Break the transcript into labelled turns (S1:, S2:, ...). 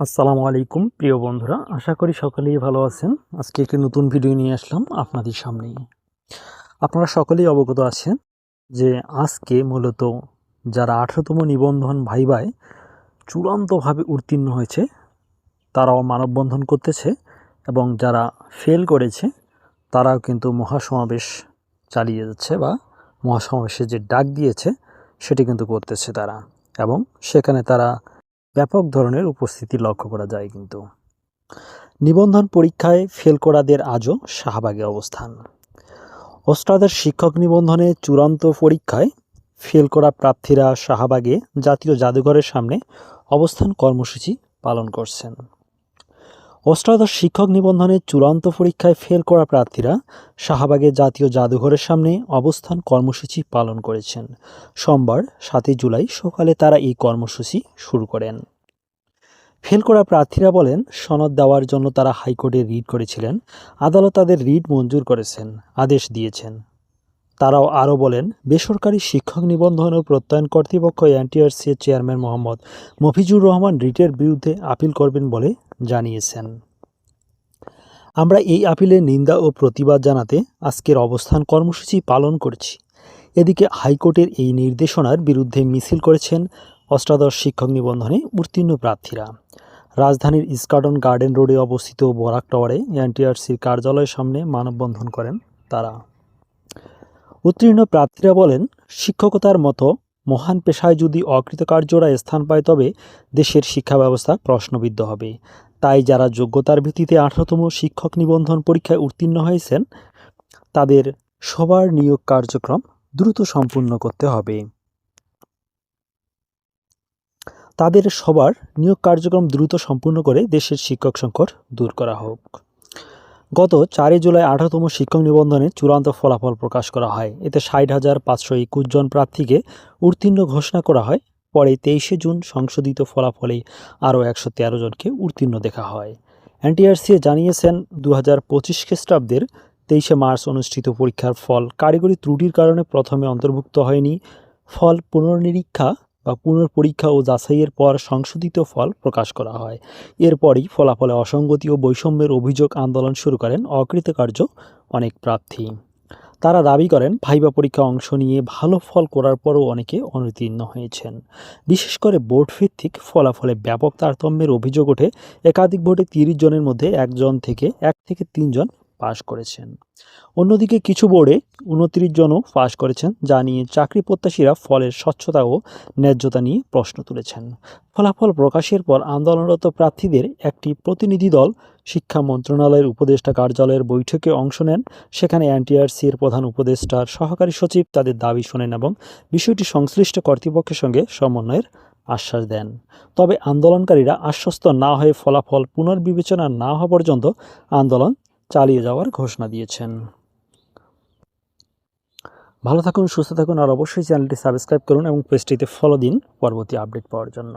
S1: আসসালামু আলাইকুম, প্রিয় বন্ধুরা। আশা করি সকলেই ভালো আছেন। আজকে একটি নতুন ভিডিও নিয়ে আসলাম আপনাদের সামনেই। আপনারা সকলেই অবগত আছেন যে আজকে মূলত যারা আঠারোতম নিবন্ধন ভাইবায় চূড়ান্তভাবে উত্তীর্ণ হয়েছে, তারাও মানববন্ধন করতেছে এবং যারা ফেল করেছে, তারাও কিন্তু মহাসমাবেশ চালিয়ে যাচ্ছে বা মহাসমাবেশে যে ডাক দিয়েছে, সেটি কিন্তু করতেছে তারা। এবং সেখানে তারা ব্যাপক ধরনের উপস্থিতি লক্ষ্য করা যায় কিন্তু। নিবন্ধন পরীক্ষায় ফেল করাদের আজও শাহবাগে অবস্থান। অষ্টাদশ শিক্ষক নিবন্ধনে চূড়ান্ত পরীক্ষায় ফেল করা প্রার্থীরা শাহবাগে জাতীয় জাদুঘরের সামনে অবস্থান কর্মসূচি পালন করছেন। অষ্টাদশ শিক্ষক নিবন্ধনে চূড়ান্ত পরীক্ষায় ফেল করা প্রার্থীরা শাহবাগে জাতীয় জাদুঘরের সামনে অবস্থান কর্মসূচি পালন করেছেন। সোমবার, সাতই জুলাই সকালে তারা এই কর্মসূচি শুরু করেন। ফেল করা প্রার্থীরা বলেন, সনদ দেওয়ার জন্য তারা হাইকোর্টে রিট করেছিলেন, আদালত তাদের রিট মঞ্জুর করেছেন, আদেশ দিয়েছেন। তারাও আরও বলেন, বেসরকারি শিক্ষক নিবন্ধন ও প্রত্যয়ন কর্তৃপক্ষ এনটিআরসি এর চেয়ারম্যান মোহাম্মদ মফিজুর রহমান রিটের বিরুদ্ধে আপিল করবেন বলে জানিয়েছেন। আমরা এই আপিলের নিন্দা ও প্রতিবাদ জানাতে আজকের অবস্থান কর্মসূচি পালন করছি। এদিকে হাইকোর্টের এই নির্দেশনার বিরুদ্ধে মিছিল করেছেন অষ্টাদশ শিক্ষক নিবন্ধনে উত্তীর্ণ প্রার্থীরা। রাজধানীর ইস্কার্টন গার্ডেন রোডে অবস্থিত বরাক টাওয়ারে এনটিআরসির কার্যালয়ের সামনে মানববন্ধন করেন তারা। উত্তীর্ণ প্রার্থীরা বলেন, শিক্ষকতার মতো মহান পেশায় যদি অকৃতকার্যরা স্থান পায় তবে দেশের শিক্ষা ব্যবস্থা প্রশ্নবিদ্ধ হবে। তাই যারা যোগ্যতার ভিত্তিতে আঠারোতম শিক্ষক নিবন্ধন পরীক্ষায় উত্তীর্ণ হয়েছেন, তাদের সবার নিয়োগ কার্যক্রম দ্রুত সম্পূর্ণ করতে হবে। তাদের সবার নিয়োগ কার্যক্রম দ্রুত সম্পূর্ণ করে দেশের শিক্ষক সংকট দূর করা হোক। গত চারই জুলাই আঠারোতম শিক্ষক নিবন্ধনে চূড়ান্ত ফলাফল প্রকাশ করা হয়। এতে ষাট হাজার পাঁচশো একুশ জন প্রার্থীকে উত্তীর্ণ ঘোষণা করা হয়। পরে তেইশে জুন সংশোধিত ফলাফলে আরও একশো তেরো জনকে উত্তীর্ণ দেখা হয়। এনটিআরসি জানিয়েছেন দু হাজার পঁচিশ খ্রিস্টাব্দের তেইশে মার্চ অনুষ্ঠিত পরীক্ষার ফল কারিগরি ত্রুটির কারণে প্রথমে অন্তর্ভুক্ত হয়নি। ফল পুনর্নিরীক্ষা পুনর্পরীক্ষা ও যাচাইয়ের পর সংশোধিত ফল প্রকাশ করা হয়। এরপরই ফলাফলে অসঙ্গতি ও বৈষম্যের অভিযোগ আন্দোলন শুরু করেন অকৃতকার্য অনেক প্রার্থী। তারা দাবি করেন, ভাইবা পরীক্ষা অংশ নিয়ে ভালো ফল করার পরও অনেকে অনুতীর্ণ হয়েছেন। বিশেষ করে বোর্ড ভিত্তিক ফলাফলে ব্যাপক তারতম্যের অভিযোগ ওঠে, একাধিক ভোটে তিরিশ জনের মধ্যে একজন থেকে এক থেকে তিনজন পাশ করেছেন। অন্যদিকে কিছু বোর্ডে উনত্রিশ জনও পাশ করেছেন, যা নিয়ে চাকরি প্রত্যাশীরা ফলের স্বচ্ছতা ও ন্যায্যতা নিয়ে প্রশ্ন তুলেছেন। ফলাফল প্রকাশের পর আন্দোলনরত প্রার্থীদের একটি প্রতিনিধি দল শিক্ষা মন্ত্রণালয়ের উপদেষ্টা কার্যালয়ের বৈঠকে অংশ নেন। সেখানে এনটিআরসি এর প্রধান উপদেষ্টার সহকারী সচিব তাদের দাবি শোনেন এবং বিষয়টি সংশ্লিষ্ট কর্তৃপক্ষের সঙ্গে সমন্বয়ের আশ্বাস দেন। তবে আন্দোলনকারীরা আশ্বস্ত না হয়ে ফলাফল পুনর্বিবেচনা না হওয়া পর্যন্ত আন্দোলন চালিয়ে যাওয়ার ঘোষণা দিয়েছেন। ভালো থাকুন, সুস্থ থাকুন, আর অবশ্যই চ্যানেলটি সাবস্ক্রাইব করুন এবং পেজটিতে ফলো দিন পরবর্তী আপডেট পাওয়ার জন্য।